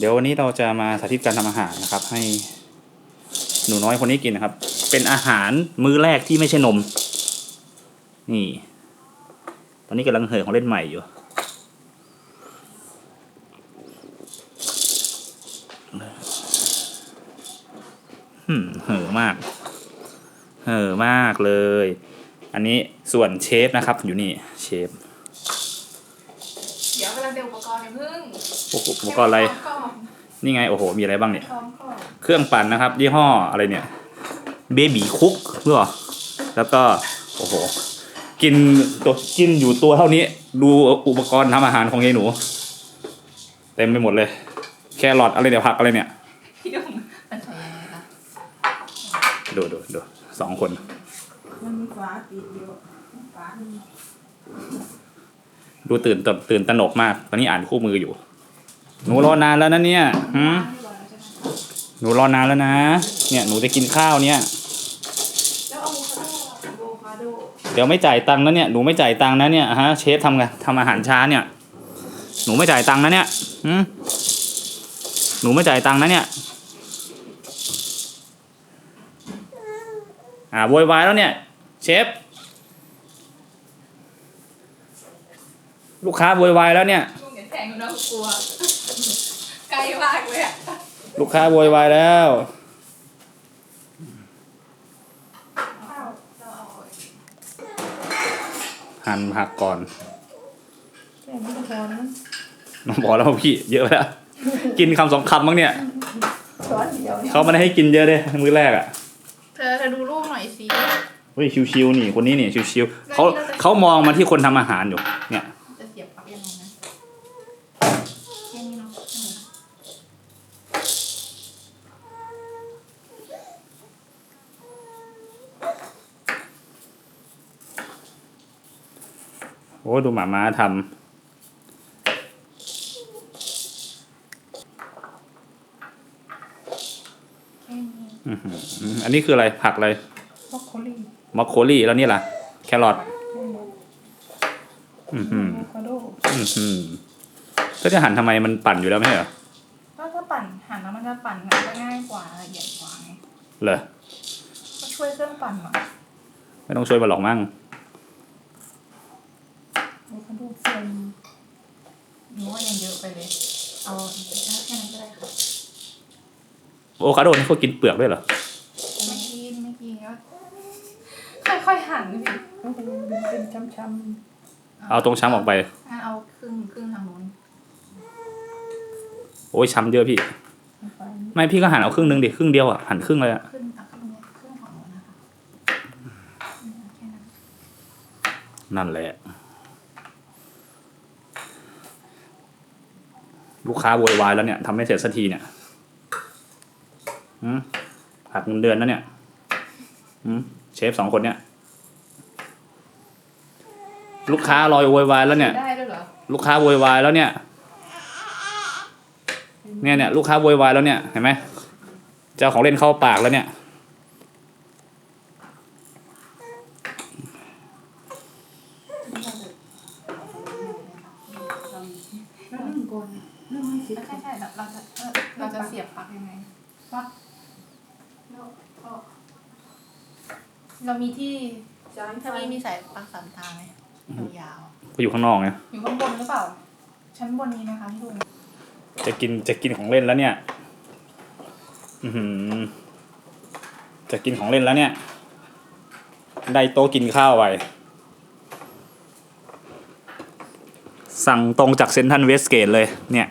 เดี๋ยววันนี้เราจะมาสาธิตการทำอาหารนะครับ ให้หนูน้อยคนนี้กินนะครับ เป็นอาหารมื้อแรกที่ไม่ใช่นม นี่ ตอนนี้กำลังเห่อของเล่นใหม่อยู่หืมเห่อมากเห่อมากเลย อันนี้ส่วนเชฟนะครับ อยู่นี่เชฟำลังเตรียมอุปกรณ์อย่าเพิ่งอุปกรณ์อะไร เตยมพมก่อนนี่ไงโอ้โห มีอะไรบ้างเนี่ย พร้อมก่อนเครื่องปั่นนะครับยี่ห้ออะไรเนี่ยเบบี้คุกหรือเปล่าแล้วก็ โอ้โห กินตัวกินอยู่ตัวเท่านี้ ดูอุปกรณ์ทำอาหารของยายหนู เต็มไปหมดเลย แครอทอะไรเนี่ยผักอะไรเนี่ย พี่ดุงมันใส่ยังไงคะดูดูดูสองคนมันมีฝาปิดอยู่ฝามัน ดูตื่นตื่นตระหนกมาก ตอนนี้อ่านคู่มืออยู่ หนูรอนานแล้วนะเนี่ยหืมไม่ร้อนแล้วใช่ไหนูรอนานแล้วนะ เนี่ยหนูจะกินข้าวเนี่ย เดี๋ยวไม่จ่ายตังค์นะเนี่ย หนูไม่จ่ายตังค์นะเนี่ยฮะ เชฟทำไงทำอาหารช้าเนี่ย หนูไม่จ่ายตังค์นะเนี่ยหืมหนูไม่จ่ายตังค์นะเนี่ย อ่าโวยวายแล้วเนี่ย เชฟ ลูกค้าโวยวายแล้วเนี่ยช่วงเดี๋ยวแทงอยู่นะกลัวไกลมากเลยอะลูกค้าโวยวายแล้วข้าวเราเอาหั่นผักก่อนแค่นี้ก็พอนะน้องบอกแล้วพี่ เยอะไปแล้ว กินคำสองคำมั้งเนี่ย ช้อนเดียวเนี่ยเขาไม่ได้ให้กินเยอะเลยมื้อแรกอะเธอเธอดูรูปหน่อยสิ เฮ้ยชิวๆนี่คนนี้นี่ชิวๆเขาแล้วนี่เราจะเขามองมาที่คนทำอาหารอยู่ เนี่ย อ้ดูหมาม้าทำแค่นี้อื้อหืออันนี้คืออะไรผักอะไรบรอกโคลีมอคโคลี่แล้วนี่ล่ะ แครอทอือหืออะโวคาโดอื้อหือก็จะหั่นทำไมมันปั่นอยู่แล้วไม่ใช่เหรอก็ถ้าปั่นหั่นแล้วมันจะปั่นงานก็ง่ายกว่าละเอียดกว่าไงเหรอก็ช่วยเครื่องปั่นหน่อยไม่ต้องช่วยมาหรอกมั้ง โอคาโดนี่เขากินเปลือกด้วยเหรอไม่กินไม่กินก็ค่อยๆหั่นพี่แล้วก็เป็นเป็นช้ำเอาตรงช้ำออกไปงั้นเอาครึ่งครึ่งทางนู้นโอ้ยช้ำเยอะพี่ๆลงไปไม่พี่ก็หั่นเอาครึ่งหนึงดิครึ่งเดียวอะหั่นครึ่งเลยอะครึ่งเอาครึ่งเนี้ยครึ่งของหนูนะคะอืมแค่นั้นนั่นแหละ ลูกค้าโวยวายแล้วเนี่ยทำไม่เสร็จสักทีเนี่ย หืมหักเงินเดือนแล้วเนี่ยหืมเชฟสองคนเนี่ย ลูกค้ารอยโวยวายแล้วเนี่ย ได้ด้วยเหรอลูกค้าโวยวายแล้วเนี่ย เนี่ยเนี่ยลูกค้าโวยวายแล้วเนี่ยเห็นไหมเจ้าของเล่นเข้าปากแล้วเนี่ยแล้วนึ่งก่อนนึ่งให้สิใช่ใช่เราจะเราจะเสียบปลั๊กยังไงปลั๊กแล้วก็ เรามีที่จานถ้ามีมีสายปลั๊กสามทางไหมยาวก็อยู่ข้างนอกไงๆอยู่ข้างบนหรือเปล่า ชั้นบนนี้นะคะพี่ลุงจะกินจะกินของเล่นแล้วเนี่ย อือหือจะกินของเล่นแล้วเนี่ย ได้โต๊ะกินข้าวไปสั่งตรงจากเซนทันเวสเกตเลยเนี่ย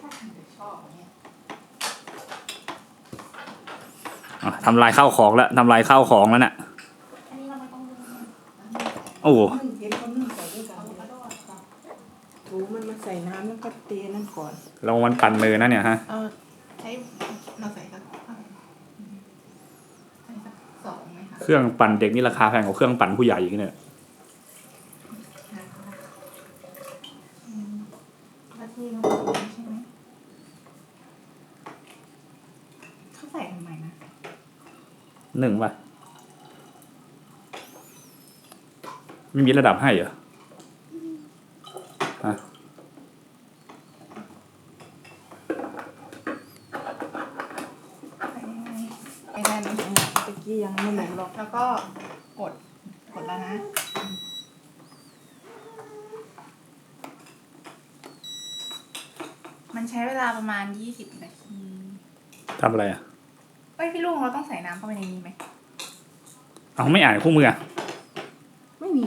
ถ้าทำเดี๋ยวชอบเนี่ย อะ ทำลายข้าวของแล้วทำลายข้าวของแล้วเนี่ยอันนี้เราไม่ต้องดูโอ้โหนึ่งเห็นเขานึ่งใส่ด้วยกันเอากระโดดก่อนถูมันมาใส่น้ำแล้วก็เตีนั่นก่อนเรามันปั่นมือนะเนี่ยฮะเอาใช้เราใส่สักใส่สักสองไหมคะเครื่องปั่นเด็กนี่ราคาแพงกว่าเครื่องปั่นผู้ใหญ่อีกเนี่ย หนึ่งว่ะไม่มีระดับให้เหรอฮะไอ้นั่นกี้ยังไม่หลงหรอกแล้วก็กดกดแล้วนะ มันใช้เวลาประมาณยี่สิบนาที ทำอะไรอะ เอ้ยพี่ลุงเราต้องใส่น้ำเข้าไปในนี้ไหมเอาไม่อ่านคู่มืออะไม่มี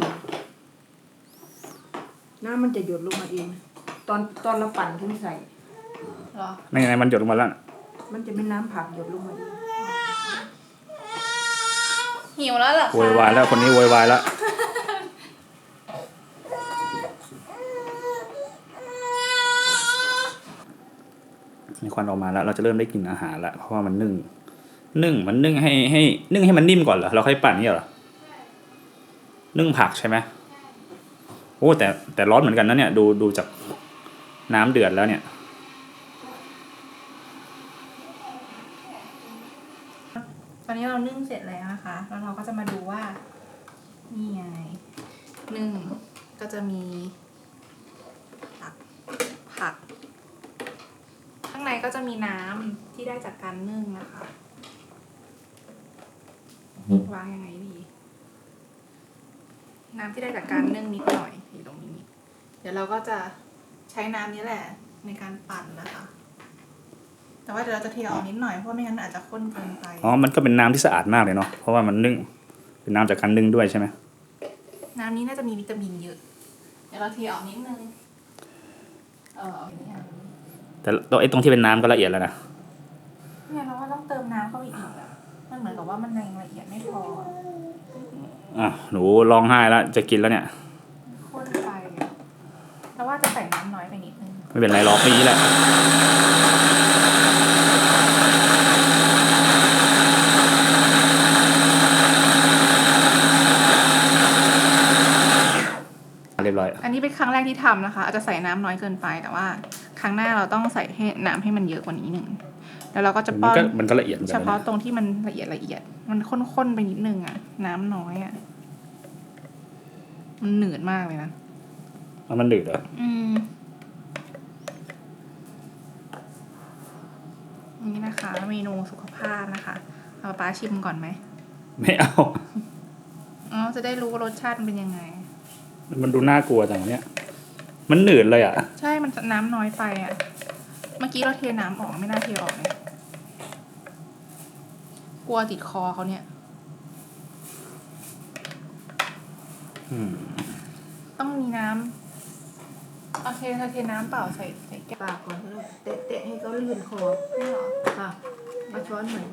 น้ำมันจะหยดลงมาเอง ตอนตอนเราปั่นถึงใส่ หรอในในมันหยดลงมาแล้วน่ะมันจะเป็นน้ำผักหยดลงมาเองหิวแล้วเหรอคะโวยวายแล้วคนนี้โวยวายแล้วมีควันออกมาแล้ว เราจะเริ่มได้กลินอาหารแล้วเพราะว่ามันนึ่ง นึ่งมันนึ่งให้ให้นึ่งให้มันนิ่มก่อนเหรอเราค่อยปั่นนี่เหรอนึ่งผักใช่ไหมโอ้แต่แต่ร้อนเหมือนกันนะเนี่ยดูดูจากน้ำเดือดแล้วเนี่ย ตอนนี้เรานึ่งเสร็จแล้วนะคะ แล้วเราก็จะมาดูว่า นี่ไงนึ่งก็จะมีผักผัก ข้างในก็จะมีน้ำที่ได้จากการนึ่งนะคะ วางยังไงดี น้ำที่ได้จากการนึ่งนิดหน่อยอยู่ตรงนี้ เดี๋ยวเราก็จะใช้น้ำนี้แหละในการปั่นนะคะ แต่ว่าเดี๋ยวเราจะเทออกนิดหน่อยเพราะไม่งั้นอาจจะข้นเกินไป อ๋อ มันก็เป็นน้ำที่สะอาดมากเลยเนาะ เพราะว่ามันนึ่ง เป็นน้ำจากการนึ่งด้วยใช่ไหมน้ำนี้น่าจะมีวิตามินเยอะ เดี๋ยวเราเทออกนิดนึง เออเอาอย่างนี้อะแต่ตัวไอ้ตรงที่เป็นน้ำก็ละเอียดแล้วนะ เนี่ยเราว่าต้องเติมน้ำเข้าไปอีกอะมัน เหมือนกับว่ามันยังละเอียดไม่พออะอะหนูร้องไห้แล้วจะกินแล้วเนี่ยข้นไปอะเราว่าจะใส่น้ำน้อยไปนิดนึงไม่เป็นไรหรอกนี้แหละเรียบร้อยอันนี้เป็นครั้งแรกที่ทำนะคะ อาจจะใส่น้ำน้อยเกินไปแต่ว่า ครั้งหน้าเราต้องใส่ให้น้ำให้มันเยอะกว่านี้หนึ่ง แล้วเราก็จะมันป้อนก็มันก็ละเอียดเหมือนเฉกันพาะนะตรงที่มันละเอียดละเอียด มันข้นๆไปนิดนึงอะ น้ำน้อยอะ มันหนืดมากเลยนะเอามันดืดเหรออืมนี่นะคะเมนูสุขภาพนะคะ เอาป้าชิมก่อนไหม ไม่เอาอ๋อจะได้รู้ว่ารสชาติมันเป็นยังไง มันดูน่ากลัวจังเนี่ยมันหนืดเลยอะ ใช่มันน้ำน้อยไปอะ เมื่อกี้เราเทน้ำออกไม่น่าเทออกเลย กลัวติดคอเขาเนี่ย อืมต้องมีน้ำโอเคเธอเทน้ำเปล่าใส่ใส่แก้วปากก่อนแล้วเตะเตะให้เขาลื่นคอได้เหรอค่ะมาช้อนเหมือน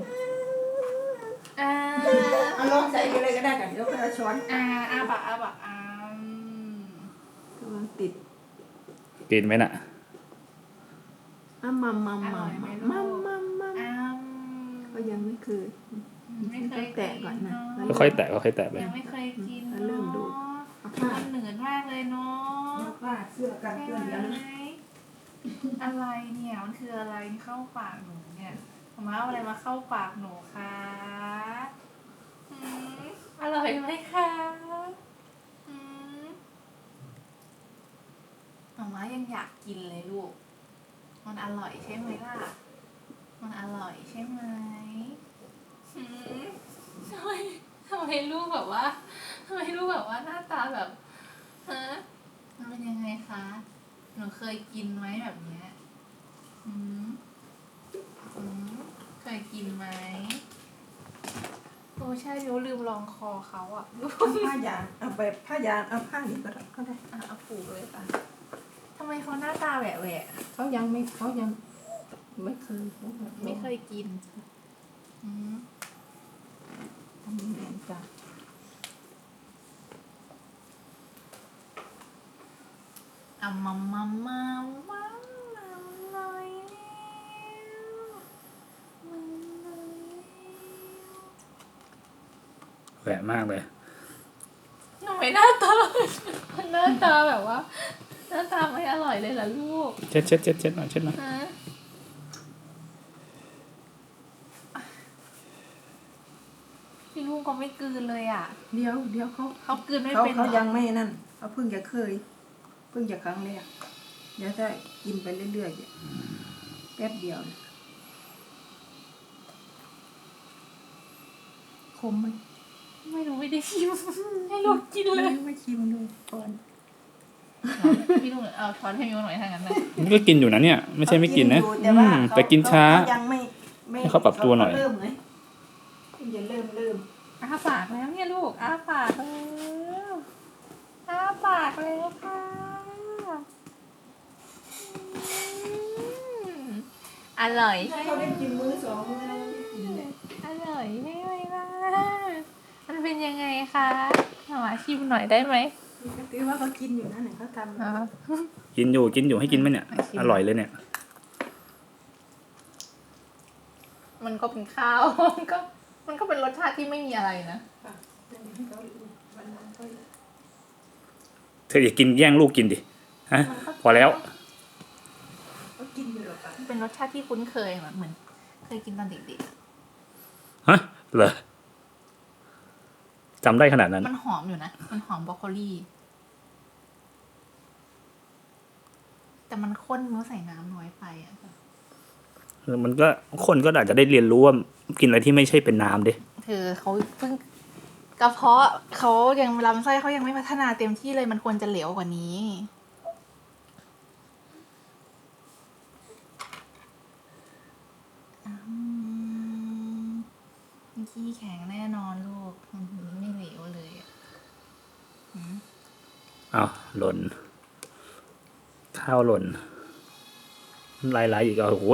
อ่าเอาลองใส่ไปเลยก็ได้กันเดี๋ยวก็เอาช้อนอ่าอาบะอาบะอ่ามันติดกินไหมน่ะอ้ามัมมัมมัมมัมมัมมัมมัมอ้าม ก็ยังไม่เคยไม่เคยแตะก่อนนะค่อยๆแตะค่อยๆแตะไปยังไม่เคยกินเริ่มดูเนาะเอาผ้ามันเหนือนมากเลยเนาะเอาผ้าเสื้อกันใช่เพื่อนเดี๋ยวไหมนะอะไรเนี่ยมันคืออะไรที่เข้าปากหนูเนี่ยมาเอาอะไรมาเข้าปากหนูคะอืมอร่อยไหมคะอืมมาม่ายังอยากกินเลยลูก มันอร่อยใช่ไหมล่ะ มันอร่อยใช่ไหมหืมทำไมทำไมลูกแบบว่าทำไมลูกแบบว่าหน้าตาแบบฮะมันเป็นยังไงคะ หนูเคยกินไหมแบบเนี้ยหืมหืมเคยกินไหมโอ้ใช่ยูลืมลองคอเขาอะลูกเอาผ้ายางเอาไปผ้ายางเอาผ้านี่ก็ได้ก็ได้อะเอาผูกเลยป่ะทำไมเขาหน้าตาแหวะแหวะเขายังไม่เขายัง ไม่เคยไม่เคยกินอืมทำเหมือนกันอะมามามามามาหน่อยแล้วมาหน่อยแล้วแหวะมากเลย ทำไมหน้าตาหน้าตาแบบว่า หน้าตาไม่อร่อยเลยเหรอลูก เช็ดเช็ดเช็ดเช็ดหน่อยเช็ดหน่อย ฮะ พี่ลูกก็ไม่กลืนเลยอะ เดี๋ยวเดี๋ยวเขาเขากลืนไม่เขาเป็นเขาหรอยังไม่นั่นเขาเพิ่งจะเคย เพิ่งจะครั้งแรกเดี๋ยวถ้ากินไปเรื่อยๆเนี่ยแป๊บเดียวเนี่ยคมไหมคไม่รู้ไม่ได้ชิมให้ลูกกินเลยไม่ชิมดูก่อนพี่ลูกเอาช้อนให้มิวหน่อยถ้างั้นนะมันก็กินอยู่นะเนี่ย ไม่ใช่ไม่กินนะเขาอยู่แต่ว่าอืมเขแต่กินช้าเขยังไม่ไม่ให้เขาปรับตัวหน่อยเเริ่มไงเพิ่งจะเริ่มเริ่ม อ้าปากแล้วเนี่ยลูกอ้าปากแล้วอ้าปากแล้วค่ะอืมอร่อยถ้าเขาได้กินมื้อสองมื้อแล้วไม่กินเลยอร่อยใช่ไหมล่ะมันเป็นยังไงคะหมาชิมหน่อยได้ไหมคือว่าเขากินอยู่นั่นแหละเขาทำอ๋อ กินอยู่กินอยู่ให้กินไหมเนี่ย ให้กิน อร่อยเลยเนี่ย มันก็เป็นข้าว มันก็ มันก็เป็นรสชาติที่ไม่มีอะไรนะวันนั้นเขา เธออย่ากินแย่งลูกกินดิฮะพอแล้วเขากินอยู่หรอกปะมันเป็นรสชาติที่คุ้นเคยแบบเหมือนเคยกินตอนเด็กฮะเหรอจำได้ขนาดนั้น ๆ มันหอมอยู่นะ มันหอมบรอกโคลีแต่มันข้นเมื่อใส่น้ำน้อยไปอะมันก็คนก็อาจจะได้เรียนรู้ว่ากินอะไรที่ไม่ใช่เป็นน้ำดิคือเขาเพิ่ง กระเพาะเขายังลำไส้เขายังไม่พัฒนาเต็มที่เลยมันควรจะเหลวกว่านี้อืมขี้แข็งแน่นอนลูกไม่เหลวเลยอะหืมอ้าวหล่น ข้าวหล่นน้ำลายไหลอีกอะโอ้โห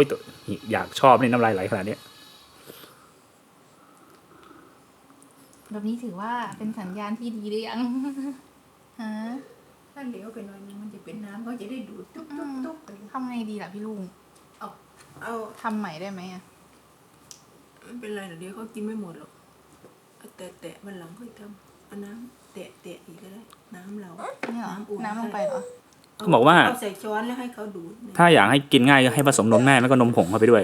อยากชอบนี่น้ำลายไหลขนาดเนี้ย แบบนี้ถือว่าเป็นสัญญาณที่ดีหรือยังฮะถ้าเหลวไปหน่อยนึงมันจะเป็นน้ำเขาจะได้ดูดตุ๊บตุ๊บตุ๊บไปเลยทำไงดีล่ะพี่ลุงเอาทำใหม่ได้ไหมอะไม่เป็นไรหรอกเดี๋ยวเขากินไม่หมดหรอกเอาแตะแตะวันหลังค่อยทำเอาน้ำแตะแตะอีกก็ได้น้ำเรานี่เหรอน้ำอุ่นน้ำลงไปเหรอเขาบอกว่าเอาใส่ช้อนแล้วให้เขาดูดเนี่ยถ้าอยากให้กินง่ายก็ให้ผสมนมแม่แล้วก็นมผงเข้าไปด้วย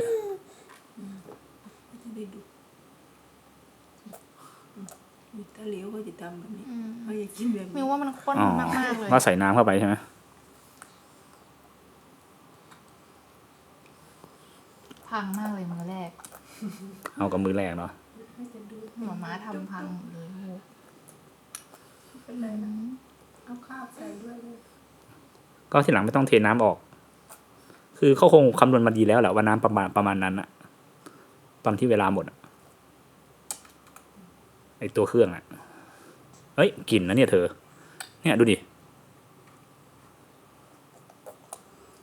จะได้ดูดถ้าเหลวเขาจะทำแบบนี้ อืม เขาจะกินแบบนี้ มิวว่ามัน ข้นอ๋อมากๆเลยว่าใส่น้ำเข้าไปใช่ไหมพังมากเลยมือแรกเอากับมือแรกเนาะให้จะดูดหมาม้าทำพังหมดเลยลูกเป็นไรนะเอาข้าวใส่ด้วยเลยก็ทีหลังไม่ต้องเทน้ำออก คือเขาคงคำนวณมาดีแล้วแหละว่าน้ำประมาณประมาณนั้นอะตอนที่เวลาหมดอะไอตัวเครื่องอะเอ้ยกลิ่นนะเนี่ยเธอ เนี่ยดูดิ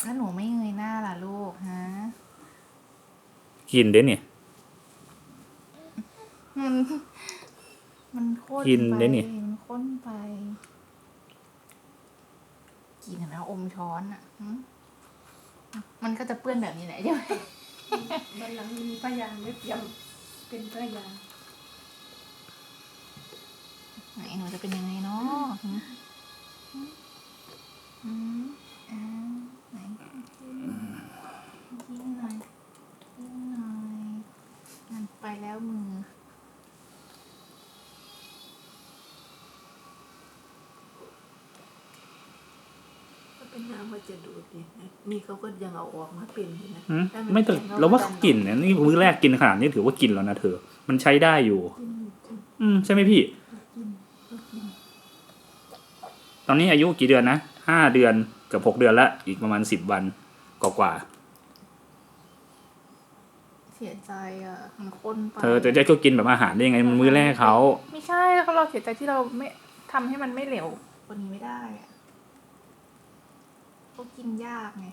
แล้วหนูไม่เงยหน้าล่ะลูกฮะกลิ่นเด้เนี่ยมันมันข้นกินไปได้นี่ มันข้นไป กินเห็นไหมอมช้อนอะหืมมันก็จะเปื้อนแบบนี้แหละใช่ไหมวันหลังมีพยางเล็บยำเป็นพยางไหนหนูจะเป็นยังไงเนาะหืม หืมอ่าไหนกินหน่อยกินหน่อยนั่นไปแล้วมือ ก็เป็นน้ำเขาจะดูดดินี่เขาก็ยังเอาออกมาเป็นอยู่นะหืมถ้ามันไม่ต้องแข็งเราว่าก็เขากลิ่นเนี่ยนี่มื้อแรกกินขนาดนี้ถือว่ากินแล้วนะเธอ มันใช้ได้อยู่กินกินอืมใช่ไหมพี่ กินก็กิน ตอนนี้อายุกี่เดือนนะห้าเดือนกับหกเดือนละอีกประมาณสิบวันกว่าเสียใจอะมันข้นไปๆเธอจะได้ก็กินแบบอาหารได้ยังไงมันมื้อแรกเขาไม่ใช่เขาเราเสียใจที่เราไม่ทำให้มันไม่เหลวกว่านี้ไม่ได้อะก็กินยากไง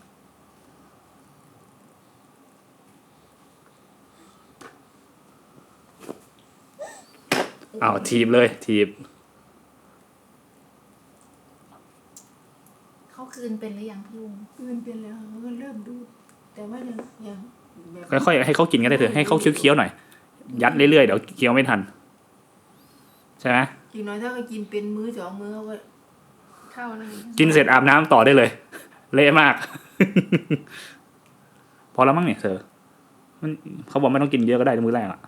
เอาทีบเลยทีบ เขาคืนเป็นหรือยังพี่ลุงคืนเป็นแล้วเขาก็เริ่มดูดแต่ว่ายังยังแบบค่อยๆให้เขากินก็ได้เถอะให้เขาเคี้ยวๆหน่อย ยัดเรื่อยๆเดี๋ยวเคี้ยวไม่ทัน ใช่ไหมอีกหน้อยถ้าเขากินเป็นมื้อสองมื้อเขาก็เข้าเลยกินเสร็จอาบน้ำต่อได้เลย เละมาก พอแล้วมั้งเนี่ยเธอมันเขาบอกไม่ต้องกินเยอะก็ได้ในมื้อแรกอะ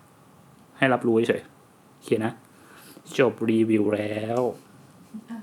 ให้รับรู้เฉยๆโอเคนะ จบรีวิวแล้วอะ